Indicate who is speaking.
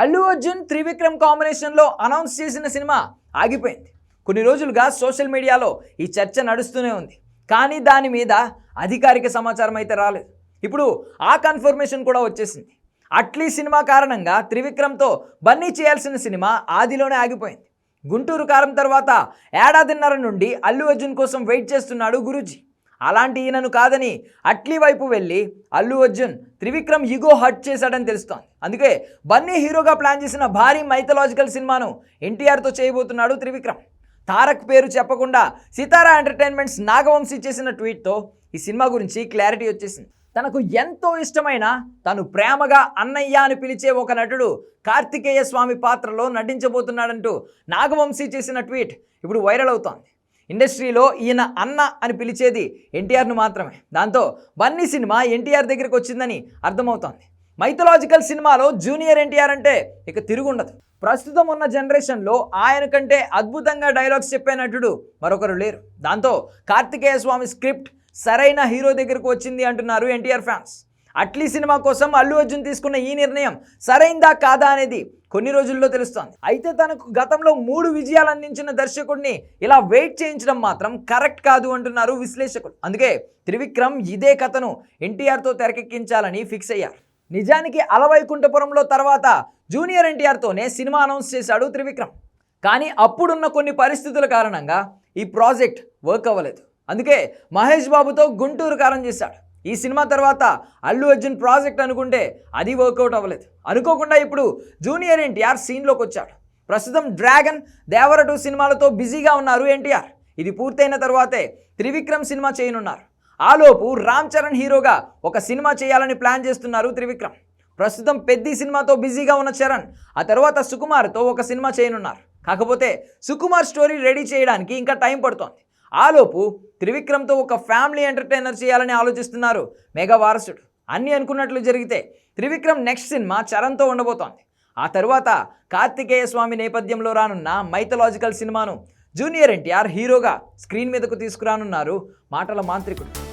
Speaker 1: అల్లు అర్జున్ త్రివిక్రమ్ కాంబినేషన్లో అనౌన్స్ చేసిన సినిమా ఆగిపోయింది. కొన్ని రోజులుగా సోషల్ మీడియాలో ఈ చర్చ నడుస్తూనే ఉంది. కానీ దాని మీద అధికారిక సమాచారం అయితే రాలేదు. ఇప్పుడు ఆ కన్ఫర్మేషన్ కూడా వచ్చేసింది. అట్లీ సినిమా కారణంగా త్రివిక్రమ్తో బన్నీ చేయాల్సిన సినిమా ఆదిలోనే ఆగిపోయింది. గుంటూరు కారం తర్వాత ఏడాదిన్నర నుండి అల్లు అర్జున్ కోసం వెయిట్ చేస్తున్నాడు గురూజీ. అలాంటి ఈయనను కాదని అట్లీ వైపు వెళ్ళి అల్లు అర్జున్ త్రివిక్రమ్ ఇగో హట్ చేశాడని తెలుస్తోంది. అందుకే బన్నీ హీరోగా ప్లాన్ చేసిన భారీ మైథలాజికల్ సినిమాను ఎన్టీఆర్తో చేయబోతున్నాడు త్రివిక్రమ్. తారక్ పేరు చెప్పకుండా సితారా ఎంటర్టైన్మెంట్స్ నాగవంశీ చేసిన ట్వీట్తో ఈ సినిమా గురించి క్లారిటీ వచ్చేసింది. తనకు ఎంతో ఇష్టమైన తను ప్రేమగా అన్నయ్య అని పిలిచే ఒక నటుడు కార్తికేయ స్వామి పాత్రలో నటించబోతున్నాడంటూ నాగవంశీ చేసిన ట్వీట్ ఇప్పుడు వైరల్ అవుతోంది. ఇండస్ట్రీలో ఈయన అన్న అని పిలిచేది ఎన్టీఆర్ను మాత్రమే. దాంతో బన్నీ సినిమా ఎన్టీఆర్ దగ్గరికి వచ్చిందని అర్థమవుతోంది. మైథలాజికల్ సినిమాలో జూనియర్ ఎన్టీఆర్ అంటే ఇక తిరుగుండదు. ప్రస్తుతం ఉన్న జనరేషన్లో ఆయన కంటే అద్భుతంగా డైలాగ్స్ చెప్పే నటుడు మరొకరు లేరు. దాంతో కార్తికేయ స్వామి స్క్రిప్ట్ సరైన హీరో దగ్గరకు వచ్చింది అంటున్నారు ఎన్టీఆర్ ఫ్యాన్స్. అట్లీ సినిమా కోసం అల్లు అర్జున్ తీసుకున్న ఈ నిర్ణయం సరైందా కాదా అనేది కొన్ని రోజుల్లో తెలుస్తోంది. అయితే తనకు గతంలో మూడు విజయాలు అందించిన దర్శకుడిని ఇలా వెయిట్ చేయించడం మాత్రం కరెక్ట్ కాదు అంటున్నారు విశ్లేషకులు. అందుకే త్రివిక్రమ్ ఇదే కథను ఎన్టీఆర్తో తెరకెక్కించాలని ఫిక్స్ అయ్యారు. నిజానికి అలవైకుంఠపురంలో తర్వాత జూనియర్ ఎన్టీఆర్తోనే సినిమా అనౌన్స్ చేశాడు త్రివిక్రమ్. కానీ అప్పుడున్న కొన్ని పరిస్థితుల కారణంగా ఈ ప్రాజెక్ట్ వర్క్ అవ్వలేదు. అందుకే మహేష్ బాబుతో గుంటూరు కారం చేశాడు. ఈ సినిమా తర్వాత అల్లు అర్జున్ ప్రాజెక్ట్ అనుకుంటే అది వర్కౌట్ అవ్వలేదు. అనుకోకుండా ఇప్పుడు జూనియర్ ఎన్టీఆర్ సీన్లోకి వచ్చాడు. ప్రస్తుతం డ్రాగన్ దేవర టూ సినిమాలతో బిజీగా ఉన్నారు ఎన్టీఆర్. ఇది పూర్తయిన తర్వాతే త్రివిక్రమ్ సినిమా చేయనున్నారు. ఆలోపు రామ్ చరణ్ హీరోగా ఒక సినిమా చేయాలని ప్లాన్ చేస్తున్నారు త్రివిక్రమ్. ప్రస్తుతం పెద్ది సినిమాతో బిజీగా ఉన్న చరణ్ ఆ తర్వాత సుకుమార్తో ఒక సినిమా చేయనున్నారు. కాకపోతే సుకుమార్ స్టోరీ రెడీ చేయడానికి ఇంకా టైం పడుతోంది. ఆలోపు త్రివిక్రమ్తో ఒక ఫ్యామిలీ ఎంటర్టైనర్ చేయాలని ఆలోచిస్తున్నారు మెగా వారసుడు. అన్నీ అనుకున్నట్లు జరిగితే త్రివిక్రమ్ నెక్స్ట్ సినిమా చరణ్తో ఉండబోతోంది. ఆ తరువాత కార్తికేయ స్వామి నేపథ్యంలో రానున్న మైథలాజికల్ సినిమాను జూనియర్ ఎన్టీఆర్ హీరోగా స్క్రీన్ మీదకు తీసుకురానున్నారు మాటల మాంత్రికుడు.